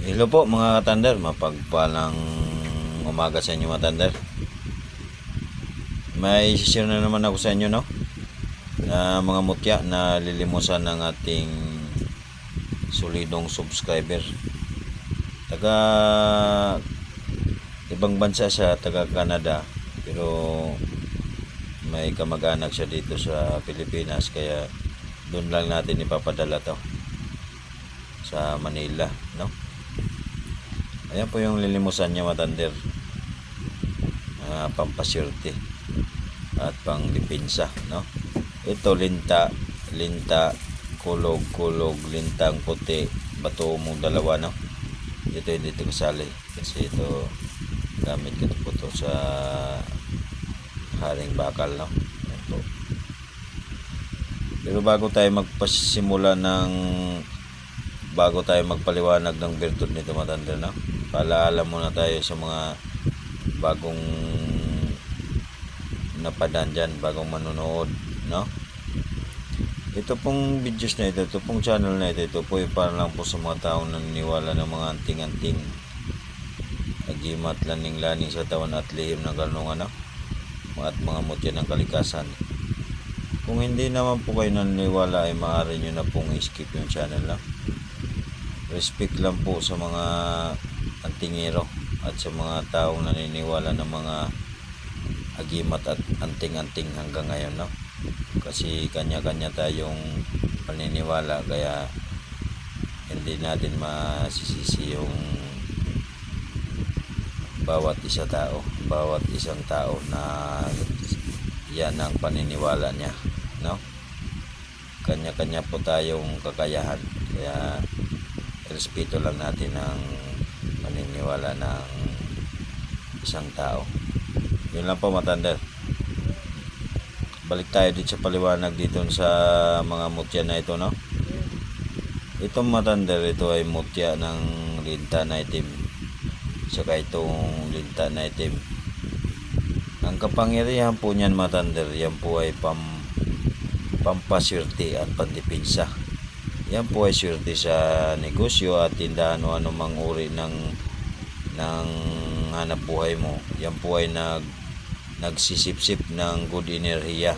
Hello po mga katander, mapagpalang umaga sa inyo mga katander. May share na naman ako sa inyo no na mga mutya na lilimusan ng ating solidong subscriber. Taga ibang bansa siya, taga Canada, pero may kamag-anak siya dito sa Pilipinas kaya doon lang natin ipapadala to sa Manila, no? Ayan po yung lilimusan niya matander. Uh, pampasyerte at pang depensa, no? Ito linta, linta, kulog, kulog, lintang puti, bato mo dalawa, no? Ito hindi ito kasali kasi ito gamit ko po to sa haring bakal, no? Po. Pero bago tayo magpasimula ng bago tayo magpaliwanag ng virtud nito matanda no paalaala muna tayo sa mga bagong napadaan dyan bagong manonood no ito pong videos na ito ito pong channel na ito ito po ay para lang po sa mga taong naniniwala ng mga anting-anting nagimat laning-laning sa tawan at lihim ng karunungan no? at mga mutya ng kalikasan kung hindi naman po kayo naniniwala ay maaari nyo na pong skip yung channel no? Respect lang po sa mga antingero at sa mga taong naniniwala ng mga agimat at anting-anting hanggang ngayon no? Kasi kanya-kanya tayong paniniwala kaya hindi natin masisisi yung bawat isa tao bawat isang tao na yan ang paniniwala niya no? Kanya-kanya po tayong kakayahan kaya respeto lang natin ang paniniwala ng isang tao. Yun lang po matanda. Balik tayo dito sa paliwanag dito sa mga mutya na ito, no? Itong matanda ito ay mutya ng linta na itim. Saka itong linta na itim. Ang kapangyarihan po niyan matanda, yan po ay pam pampaswerte at pandipinsa. Yan po ay swerte sa negosyo at tindahan o anumang uri ng ng hanap buhay mo. Yan po ay nag nagsisipsip ng good enerhiya,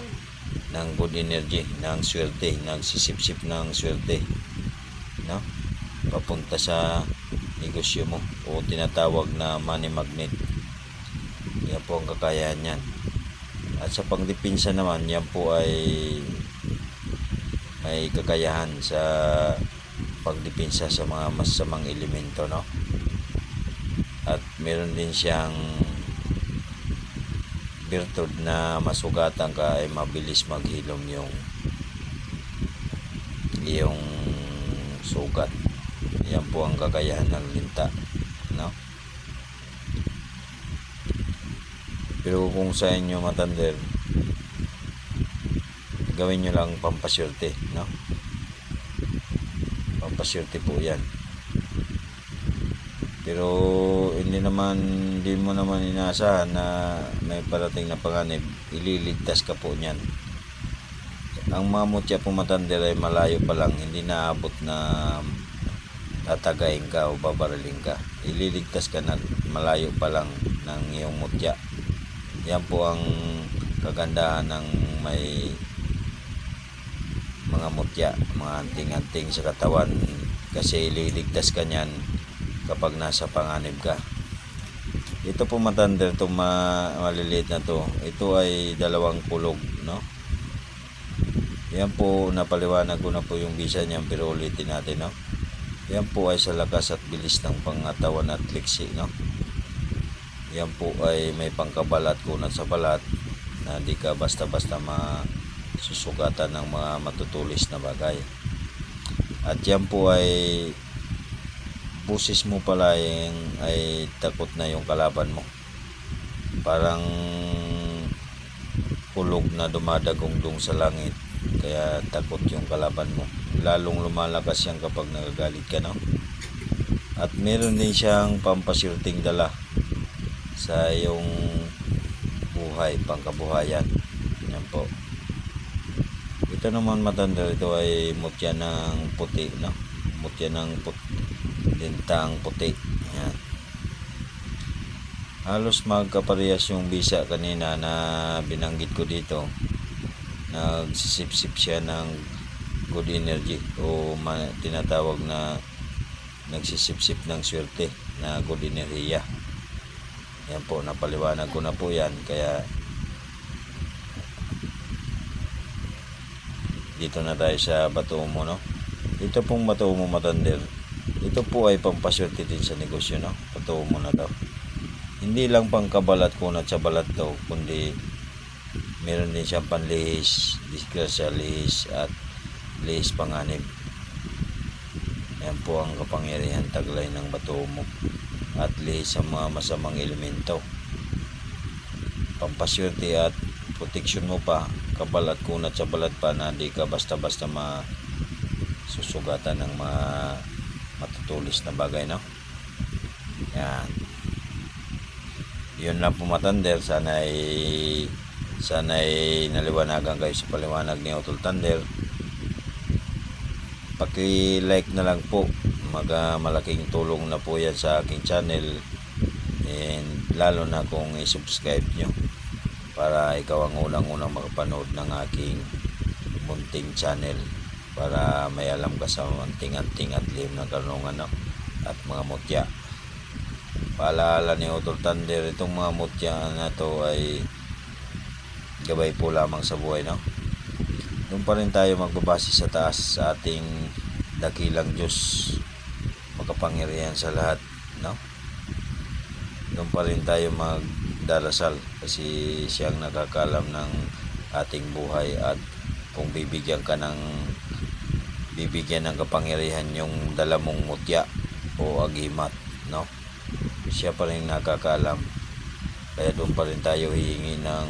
ng good energy, ng swerte, nagsisipsip ng swerte. No? Papunta sa negosyo mo o tinatawag na money magnet. Yan po ang kakayahan niyan. At sa pangdipinsa naman, yan po ay may kakayahan sa pagdepensa sa mga masamang elemento no? At meron din siyang virtud na masugatan ka ay mabilis maghilom yung yung sugat. Yan po ang kakayahan ng linta no? Pero kung sa inyo matander gawin nyo lang pampasyerte no? Pampasyerte po yan. Pero hindi naman hindi mo naman inaasahan na may parating na panganib. Ililigtas ka po niyan. Ang mga mutya po ay malayo pa lang. Hindi naabot na tatagayin ka o babaraling ka. Ililigtas ka na malayo pa lang ng iyong mutya. Yan po ang kagandahan ng may mga mutya, mga anting-anting sa katawan kasi ililigtas ka niyan kapag nasa panganib ka. Ito po matanda ito ma maliliit na to. Ito ay dalawang kulog, no? Yan po napaliwanag ko na po yung bisa niyan pero ulitin natin, no? Yan po ay sa lakas at bilis ng pangatawan at liksi, no? Yan po ay may pangkabalat kunat sa balat na di ka basta-basta ma susugatan ng mga matutulis na bagay. At yan po ay busis mo pala yung, ay takot na yung kalaban mo. Parang kulog na dumadagongdong sa langit. Kaya takot yung kalaban mo. Lalong lumalakas yan kapag nagagalit ka, no? At meron din siyang pampasirting dala sa iyong buhay, pangkabuhayan. Yan po. Ito naman matanda ito ay mutya ng puti, no? Mutya ng put lintang puti. Yan. Halos magkaparehas yung bisa kanina na binanggit ko dito. Nagsisip-sip siya ng good energy o tinatawag na nagsisip-sip ng swerte na good enerhiya. Yan po, napaliwanag ko na po yan. Kaya dito na tayo sa Batumo, no? Ito pong Batumo Matander. Ito po ay pampaswerte din sa negosyo, no? Batumo na daw. Hindi lang pang kabalat kunat sa balat daw, kundi meron din siyang panlihis, disgrasya lihis at lihis panganib. Yan po ang kapangyarihan taglay ng Batumo at lihis sa mga masamang elemento. Pampaswerte at protection mo pa kabalat kunat sa balat pa na di ka basta-basta ma susugatan ng mga matutulis na bagay no? Yan. Yun lang po matander. Sana ay sana ay naliwanagan kayo sa paliwanag ni Otol Thunder paki-like na lang po. Maga malaking tulong na po yan sa aking channel. And lalo na kung i-subscribe nyo para ikaw ang unang-unang makapanood ng aking munting channel para may alam ka sa munting-anting at lim ng karunungan at mga mutya. Paalala ni Otol Thunder itong mga mutya na to ay gabay po lamang sa buhay no? Doon pa rin tayo magbabase sa taas sa ating dakilang Diyos. Makapangyarihan sa lahat no? Doon pa rin tayo magdarasal kasi siyang nakakalam ng ating buhay at kung bibigyan ka ng bibigyan ng kapangyarihan yung dala mong mutya o agimat no? Siya pa rin nakakalam. Kaya doon pa rin tayo hihingi ng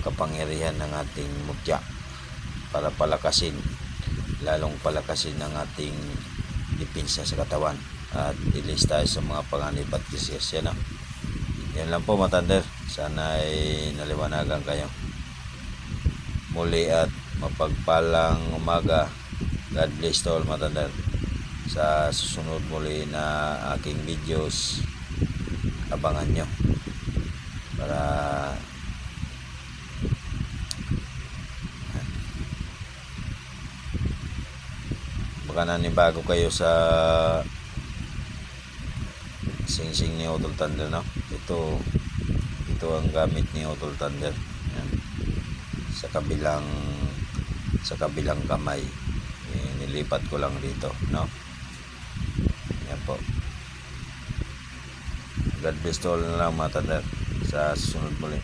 kapangyarihan ng ating mutya para palakasin lalong palakasin ng ating depensa sa katawan at ilis tayo sa mga panganib at disgrasya na yan lang po matander. Sana ay naliwanagan kayo. Muli at mapagpalang umaga. God bless to all matander. Sa susunod muli na aking videos abangan nyo. Para baka nanibago kayo sa sing-sing ni Otol Thunder no? ito ito ang gamit ni Otol Thunder. Yan. sa kabilang sa kabilang kamay. Eh, nilipat ko lang dito no? Yan po. God bless to all na lang mga Thunder. Sa susunod muli